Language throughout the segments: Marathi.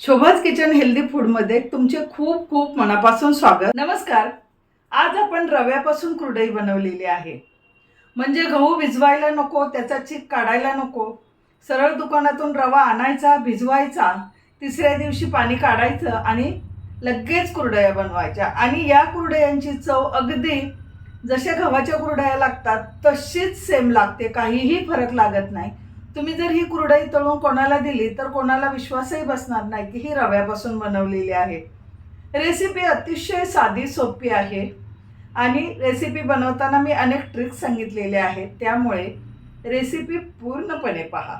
शोभाज किचन हेल्दी फूडमध्ये तुमचे खूप खूप मनापासून स्वागत. नमस्कार. आज आपण रव्यापासून कुरडई बनवलेली आहे. म्हणजे गहू भिजवायला नको त्याचा चीक काढायला नको. सरळ दुकानातून रवा आणायचा भिजवायचा तिसऱ्या दिवशी पाणी काढायचं आणि लगेच कुरडया बनवायच्या. आणि या कुरडयांची चव अगदी जशा गव्हाच्या कुरडया लागतात तशीच सेम लागते. काहीही फरक लागत नाही. तुम्ही जर ही कुरडई तळून कोणाला दिली तर कोणाला विश्वासही बसणार नाही की ही रव्यापासून बनवलेली आहे. रेसिपी अतिशय साधी सोपी आहे. आणि रेसिपी बनवताना मी अनेक ट्रिक्स सांगितलेल्या आहेत. त्यामुळे रेसिपी पूर्णपणे पहा.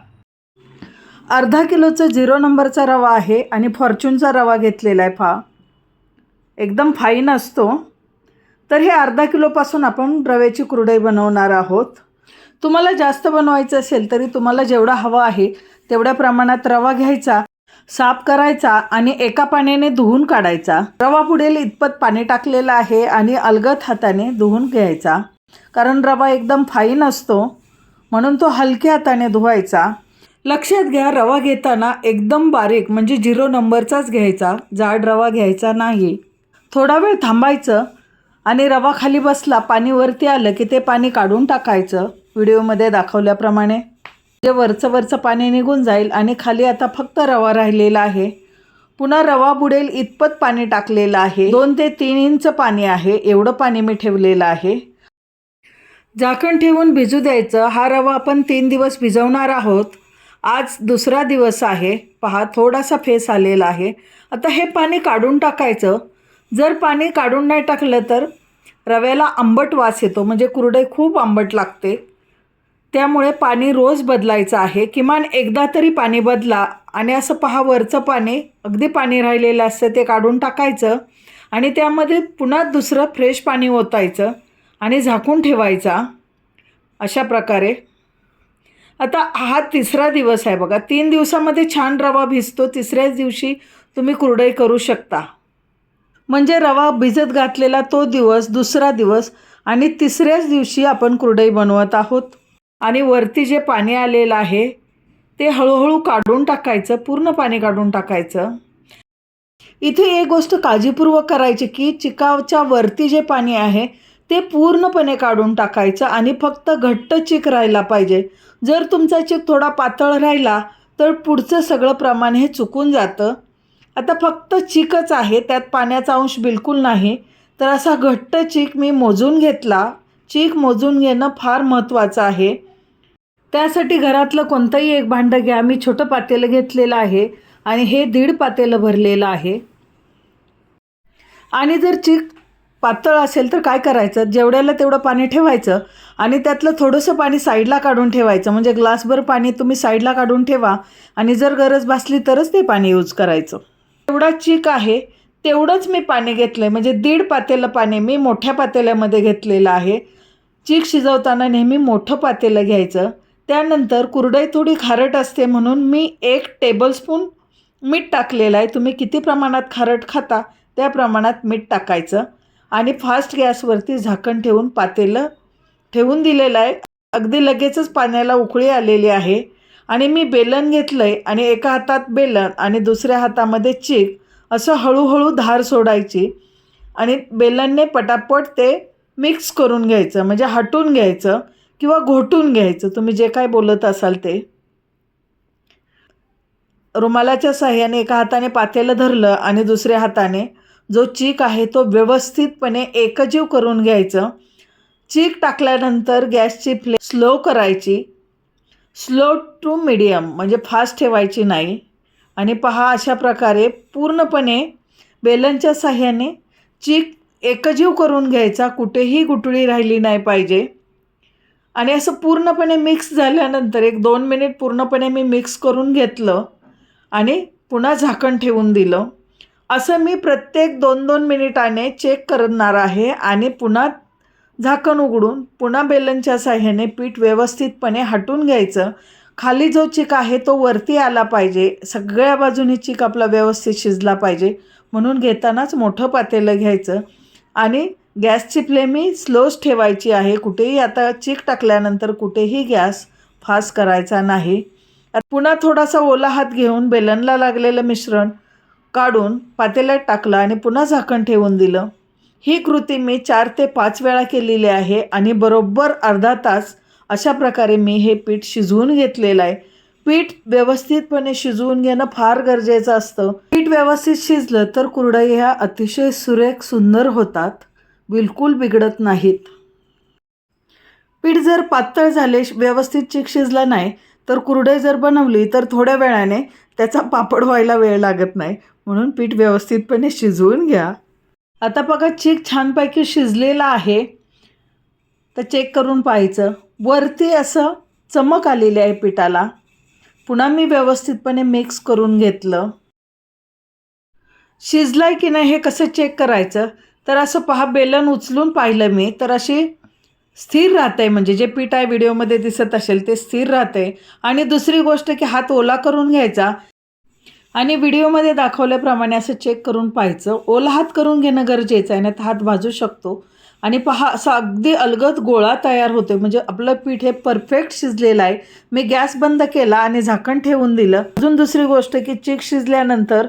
अर्धा किलोचा झिरो नंबरचा रवा आहे आणि फॉर्च्यूनचा रवा घेतलेला आहे फा एकदम फाईन असतो. तर हे अर्धा किलोपासून आपण रव्याची कुरडई बनवणार आहोत. तुम्हाला जास्त बनवायचं असेल तरी तुम्हाला जेवढा हवा आहे तेवढ्या प्रमाणात रवा घ्यायचा साफ करायचा आणि एका पाण्याने धुवून काढायचा. रवा पुढेल इतपत पाणी टाकलेलं आहे आणि अलगत हाताने धुवून घ्यायचा. कारण रवा एकदम फाईन असतो म्हणून तो हलक्या हाताने धुवायचा. लक्षात घ्या रवा घेताना एकदम बारीक म्हणजे झिरो नंबरचाच घ्यायचा. जाड रवा घ्यायचा नाही. थोडा वेळ थांबायचं आणि रवा खाली बसला पाणी वरती आलं की ते पाणी काढून टाकायचं. व्हिडिओमध्ये दाखवल्याप्रमाणे. जे वरचं वरचं पाणी निघून जाईल आणि खाली आता फक्त रवा राहिलेला आहे. पुन्हा रवा बुडेल इतपत पाणी टाकलेलं आहे. दोन ते तीन इंच पाणी आहे एवढं पाणी मी ठेवलेलं आहे. झाकण ठेवून भिजू द्यायचं. हा रवा आपण तीन दिवस भिजवणार आहोत. आज दुसरा दिवस आहे. पहा थोडासा फेस आलेला आहे. आता हे पाणी काढून टाकायचं. जर पाणी काढून नाही टाकलं तर रव्याला आंबट वास येतो म्हणजे कुरडई खूप आंबट लागते. त्यामुळे पाणी रोज बदलायचं आहे. किमान एकदा तरी पाणी बदला आणि असं पहा वरचं पाणी अगदी पाणी राहिलेलं असतं ते काढून टाकायचं आणि त्यामध्ये पुन्हा दुसरं फ्रेश पाणी ओतायचं आणि झाकून ठेवायचा अशा प्रकारे. आता हा तिसरा दिवस आहे बघा. तीन दिवसामध्ये छान रवा भिजतो तिसऱ्याच दिवशी तुम्ही कुरडई करू शकता. म्हणजे रवा भिजत घातलेला तो दिवस दुसरा दिवस आणि तिसऱ्याच दिवशी आपण कुरडई बनवत आहोत. आणि वरती जे पाणी आलेलं आहे ते हळूहळू काढून टाकायचं पूर्ण पाणी काढून टाकायचं. इथे एक गोष्ट काळजीपूर्वक करायची की चिकावच्या वरती जे पाणी आहे ते पूर्णपणे काढून टाकायचं आणि फक्त घट्ट चिक राहायला पाहिजे. जर तुमचा चिक थोडा पातळ राहिला तर पुढचं सगळं प्रमाण हे चुकून जातं. आता फक्त चिकच आहे त्यात पाण्याचा अंश बिलकुल नाही. तर असा घट्ट चीक मी मोजून घेतला. चीक मोजून घेणं फार महत्त्वाचं आहे. त्यासाठी घरातलं कोणतंही एक भांडं घ्या. मी छोटं पातेलं घेतलेलं आहे आणि हे दीड पातेलं भरलेलं आहे. आणि जर चीक पातळ असेल तर काय करायचं? जेवढ्याला तेवढं पाणी ठेवायचं आणि त्यातलं थोडंसं पाणी साईडला काढून ठेवायचं. म्हणजे ग्लासभर पाणी तुम्ही साईडला काढून ठेवा आणि जर गरज भासली तरच ते पाणी यूज करायचं. एवढा चीक आहे तेवढंच मी पाणी घेतलं आहे म्हणजे दीड पातेलं पाणी मी मोठ्या पातेल्यामध्ये घेतलेलं आहे. चीक शिजवताना नेहमी मोठं पातेलं घ्यायचं. त्यानंतर कुरडई थोडी खारट असते म्हणून मी एक टेबलस्पून मीठ टाकलेलं आहे. तुम्ही किती प्रमाणात खारट खाता त्या प्रमाणात मीठ टाकायचं. आणि फास्ट गॅसवरती झाकण ठेवून पातेलं ठेवून दिलेलं आहे. अगदी लगेचच पाण्याला उकळी आलेली आहे. आणि मी बेलन घेतलं आहे आणि एका हातात बेलन आणि दुसऱ्या हातामध्ये चीक असं हळूहळू धार सोडायची. आणि बेलनने पटापट ते मिक्स करून घ्यायचं म्हणजे हटून घ्यायचं किंवा घोटून घ्यायचं. तुम्ही जे काय बोलत असाल ते. रुमालाच्या साह्याने एका हाताने पातेलं धरलं आणि दुसऱ्या हाताने जो चीक आहे तो व्यवस्थितपणे एकजीव करून घ्यायचं. चीक टाकल्यानंतर गॅसची फ्लेम स्लो करायची. स्लो टू मिडियम म्हणजे फास्ट ठेवायची नाही. आणि पहा अशा प्रकारे पूर्णपणे बेलनच्या साह्याने चीक एकजीव करून घ्यायचा कुठेही गुटळी राहिली नाही पाहिजे. आणि असं पूर्णपणे मिक्स झाल्यानंतर एक दोन मिनिट पूर्णपणे मी मिक्स करून घेतलं आणि पुन्हा झाकण ठेवून दिलं. असं मी प्रत्येक दोन दोन मिनिटाने चेक करणार आहे आणि पुन्हा झाकण उघडून पुन्हा बेलनच्या साह्याने पीठ व्यवस्थितपणे हटून घ्यायचं. खाली जो चिक आहे तो वरती आला पाहिजे. सगळ्या बाजूनी चिक आपला व्यवस्थित शिजला पाहिजे. म्हणून घेतानाच मोठं पातेलं घ्यायचं. आणि गॅसची फ्लेमी स्लोच ठेवायची आहे. कुठेही आता चिक टाकल्यानंतर कुठेही गॅस फास्ट करायचा नाही. पुन्हा थोडासा ओला हात घेऊन बेलनला लागलेलं मिश्रण काढून पातेल्यात टाकलं आणि पुन्हा झाकण ठेवून दिलं. ही कृती मी चार ते पाच वेळा केलेली आहे आणि बरोबर अर्धा तास अशा प्रकारे मी हे पीठ शिजवून घेतलेलं आहे. पीठ व्यवस्थितपणे शिजवून घेणं फार गरजेचं असतं. पीठ व्यवस्थित शिजलं तर कुरडई ह्या अतिशय सुरेख सुंदर होतात. बिलकुल बिघडत नाहीत. पीठ जर पातळ झाले व्यवस्थित चीक शिजला नाही तर कुरडई जर बनवली तर थोड्या वेळाने त्याचा पापड व्हायला वेळ लागत नाही. म्हणून पीठ व्यवस्थितपणे शिजवून घ्या. आता बघा चीक छानपैकी शिजलेला आहे. तर चेक करून पाहायचं. वरती असं चमक आलेली आहे पिठाला. पुन्हा मी व्यवस्थितपणे मिक्स करून घेतलं. शिजलाय की नाही हे कसं चेक करायचं? तर असं पहा बेलन उचलून पाहिलं मी. तर अशी स्थिर राहते म्हणजे जे पीठ आहे व्हिडिओमध्ये दिसत असेल ते स्थिर राहते. आणि दुसरी गोष्ट की हात ओला करून घ्यायचा. आणि व्हिडिओमध्ये दाखवल्याप्रमाणे असं चेक करून पाहायचं. ओला हात करून घेणं गरजेचं आहे नाही तर हात भाजू शकतो. आणि पहा असा अगदी अलगद गोळा तयार होतो म्हणजे आपलं पीठ हे परफेक्ट शिजलेलं आहे. मी गॅस बंद केला आणि झाकण ठेवून दिलं. अजून दुसरी गोष्ट की चीक शिजल्यानंतर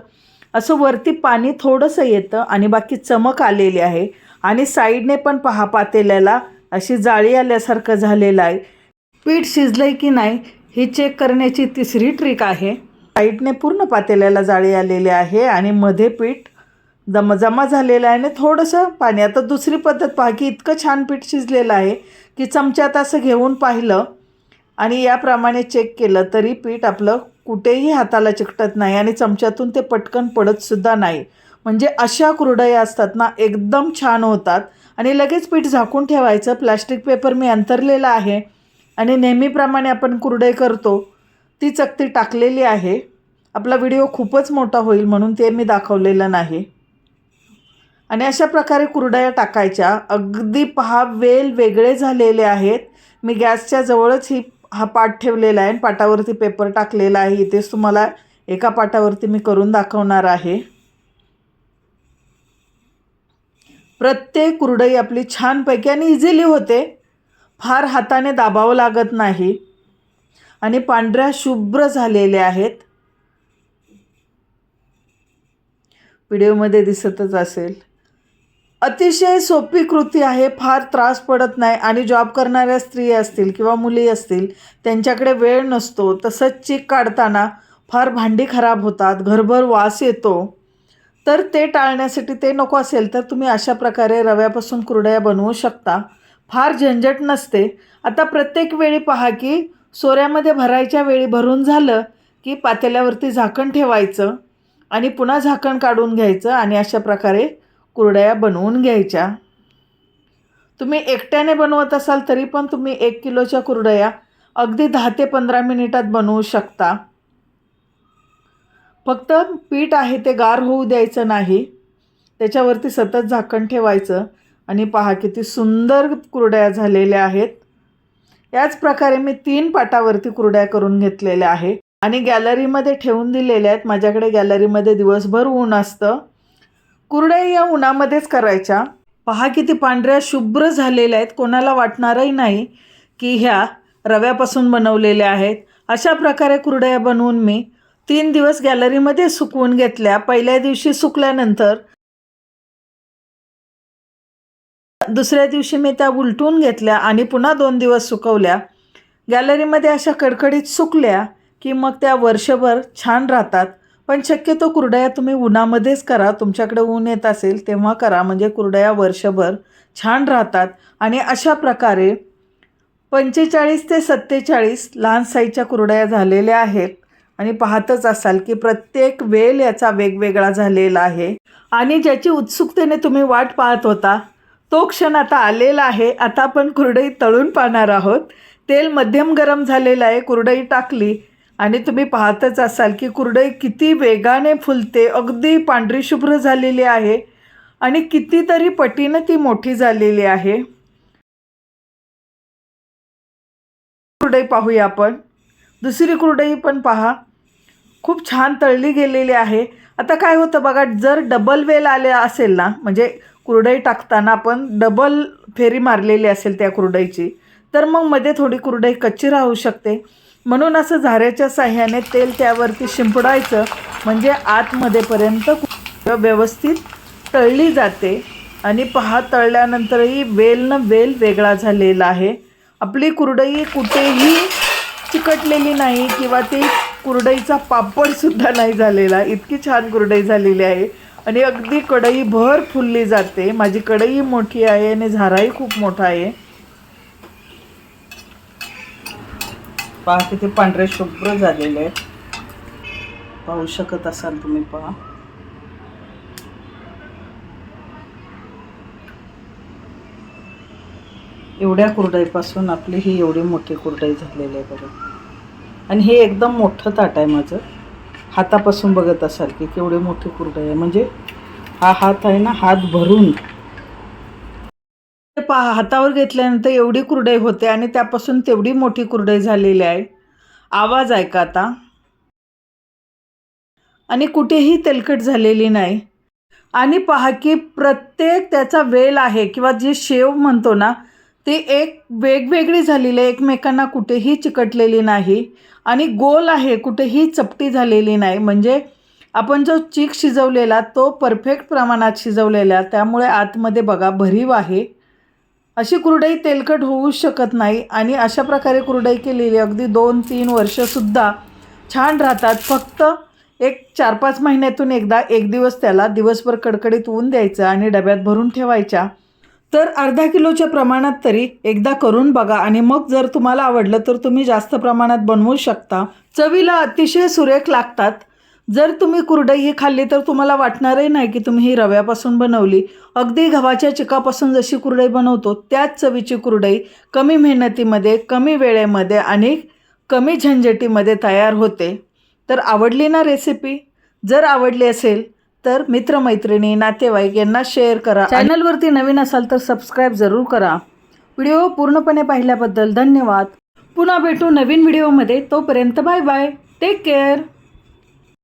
असं वरती पाणी थोडंसं येतं आणि बाकी चमक आलेली आहे. आणि साईडने पण पहा पातेल्याला अशी जाळी आल्यासारखं झालेलं आहे. पीठ शिजलं आहे की नाही ही चेक करण्याची तिसरी ट्रिक आहे. साईडने पूर्ण पातेल्याला जाळी आलेली आहे आणि मध्ये पीठ जमा जमा झालेलं आहे आणि थोडंसं पाणी. आता दुसरी पद्धत पहा की इतकं छान पीठ शिजलेलं आहे की चमच्यात असं घेऊन पाहिलं आणि याप्रमाणे चेक केलं तरी पीठ आपलं कुठेही हाताला चिकटत नाही आणि चमच्यातून ते पटकन पडतसुद्धा नाही. म्हणजे अशा कुरडया असतात ना एकदम छान होतात. आणि लगेच पीठ झाकून ठेवायचं. प्लॅस्टिक पेपर मी अंतरलेला आहे आणि नेहमीप्रमाणे आपण कुरडई करतो. ती चकती टाकलेली आहे. आपला व्हिडिओ खूपच मोठा होईल म्हणून ते मी दाखवलेलं नाही. आणि अशा प्रकारे कुरडया टाकायच्या. अगदी पहा वेल वेगळे झालेले आहेत. मी गॅसच्या जवळच ही हा पाट ठेवलेला आहे आणि पाटावरती पेपर टाकलेला आहे. इथेच तुम्हाला एका पाटावरती मी करून दाखवणार आहे. प्रत्येक कुरडई आपली छानपैकी आणि इझिली होते. फार हाताने दाबावं लागत नाही. आणि पांढऱ्या शुभ्र झालेल्या आहेत. व्हिडिओमध्ये दिसतच असेल. अतिशय सोपी कृती आहे फार त्रास पडत नाही आणि जॉब करणाऱ्या स्त्री असतील किंवा मुली असतील त्यांच्याकडे वेळ नसतो. तसंच चीक काढताना फार भांडी खराब होतात घरभर वास येतो. तर ते टाळण्यासाठी ते नको असेल तर तुम्ही अशा प्रकारे रव्यापासून कुरडया बनवू शकता. फार झंझट नसते. आता प्रत्येक वेळी पहा की सोऱ्यामध्ये भरायच्या वेळी भरून झालं की पातेल्यावरती झाकण ठेवायचं आणि पुन्हा झाकण काढून घ्यायचं आणि अशा प्रकारे कुरडया बनवून घ्यायच्या. तुम्ही एकट्याने बनवत असाल तरी पण तुम्ही एक किलोच्या कुरडया अगदी दहा ते पंधरा मिनिटात बनवू शकता. फक्त पीठ आहे ते गार होऊ द्यायचं नाही. त्याच्यावरती सतत झाकण ठेवायचं आणि पहा किती सुंदर कुरड्या झालेल्या आहेत. याच प्रकारे मी तीन पाटावरती कुरड्या करून घेतलेल्या आहे आणि गॅलरीमध्ये ठेवून दिलेल्या आहेत. माझ्याकडे गॅलरीमध्ये दिवसभर ऊन असतं. कुरड्या या उन्हामध्येच करायच्या. पहा किती पांढऱ्या शुभ्र झालेल्या आहेत. कोणाला वाटणारही नाही की ह्या रव्यापासून बनवलेल्या आहेत. अशा प्रकारे कुरड्या बनवून मी तीन दिवस गॅलरीमध्ये सुकवून घेतल्या. पहिल्या दिवशी सुकल्यानंतर दुसऱ्या दिवशी मी त्या उलटून घेतल्या आणि पुन्हा दोन दिवस सुकवल्या. गॅलरीमध्ये अशा कडकडीत सुकल्या की मग त्या वर्षभर छान राहतात. पण शक्यतो कुरडया तुम्ही उन्हामध्येच करा. तुमच्याकडे ऊन येत असेल तेव्हा करा. म्हणजे कुरडया वर्षभर छान राहतात. आणि अशा प्रकारे पंचेचाळीस ते सत्तेचाळीस लहान साईजच्या कुरडया झालेल्या आहेत. आणि पाहतच असाल की प्रत्येक वेल याचा वेगवेगळा झालेला आहे. आणि ज्याची उत्सुकतेने तुम्ही वाट पाहत होता तो क्षण आता आलेला आहे. आता आपण कुरडई तळून पाहणार आहोत. तेल मध्यम गरम झालेलं आहे. कुरडई टाकली आणि तुम्ही पाहतच असाल की कुरडई किती वेगाने फुलते. अगदी पांढरी शुभ्र झालेली आहे आणि कितीतरी पटीनं ती मोठी झालेली आहे. कुरडई पाहूया आपण. दुसरी कुरडई पण पहा. खूप छान तळली गेलेली आहे. आता काय होतं बघा जर डबल वेल आले असेल ना म्हणजे कुरडई टाकताना आपण डबल फेरी मारलेली असेल त्या कुरडईची तर मग मध्ये थोडी कुरडई कच्ची राहू शकते. म्हणून असं झाऱ्याच्या साह्याने तेल त्यावरती शिंपडायचं म्हणजे आतमध्येपर्यंत व्यवस्थित तळली जाते. आणि पहा तळल्यानंतरही वेलनं वेल वेगळा झालेला आहे. आपली कुरडई कुठेही चिकटलेली नाही किंवा ती कुरडईचा पापडसुद्धा नाही झालेला. इतकी छान कुरडई झालेली आहे. आणि अगदी कढई भर फुलली जाते. माझी कढई मोठी आहे आणि झाराही खूप मोठा आहे. पहा किती पांढरे शुभ्र झालेले आहेत. पाहू शकत असाल तुम्ही पहा. एवढ्या कुरडईपासून आपली ही एवढी मोठी कुरडई झालेली आहे बरं. आणि हे एकदम मोठं ताट आहे माझं. हातापासून बघत असाल की केवढी मोठी कुरडई आहे. म्हणजे हा हात आहे ना हात भरून. पहा हातावर घेतल्यानंतर एवढी कुरडई होते आणि त्यापासून तेवढी मोठी कुरडई झालेली आहे. आवाज ऐका आता. आणि कुठेही तेलकट झालेली नाही. आणि पहा की प्रत्येक त्याचा वेल आहे किंवा जे शेव म्हणतो ना ती एक वेगवेगळी झालेली आहे. एकमेकांना कुठेही चिकटलेली नाही आणि गोल आहे कुठेही चपटी झालेली नाही. म्हणजे आपण जो चीक शिजवलेला तो परफेक्ट प्रमाणात शिजवलेला त्यामुळे आतमध्ये बघा भरीव आहे. अशी कुरडई तेलकट होऊ शकत नाही आणि अशा प्रकारे कुरडई केलेली अगदी दोन तीन वर्षसुद्धा छान राहतात. फक्त एक चार पाच महिन्यातून एकदा एक दिवस त्याला दिवसभर कडकडीत ऊन द्यायचं आणि डब्यात भरून ठेवायच्या. तर अर्धा किलोच्या प्रमाणात तरी एकदा करून बघा आणि मग जर तुम्हाला आवडलं तर तुम्ही जास्त प्रमाणात बनवू शकता. चवीला अतिशय सुरेख लागतात. जर तुम्ही कुरडई ही खाल्ली तर तुम्हाला वाटणारही नाही की तुम्ही ही रव्यापासून बनवली. अगदी गव्हाच्या चिकापासून जशी कुरडई बनवतो त्याच चवीची कुरडई कमी मेहनतीमध्ये कमी वेळेमध्ये आणि कमी झंझटीमध्ये तयार होते. तर आवडली ना रेसिपी जर आवडली असेल तर मित्रमैत्रिणी नातेवाईक यांना शेअर करा. चॅनलवरती नवीन असाल तर सबस्क्राईब जरूर करा. व्हिडिओ पूर्णपणे पाहिल्याबद्दल धन्यवाद. पुन्हा भेटू नवीन व्हिडिओमध्ये तोपर्यंत बाय बाय टेक केअर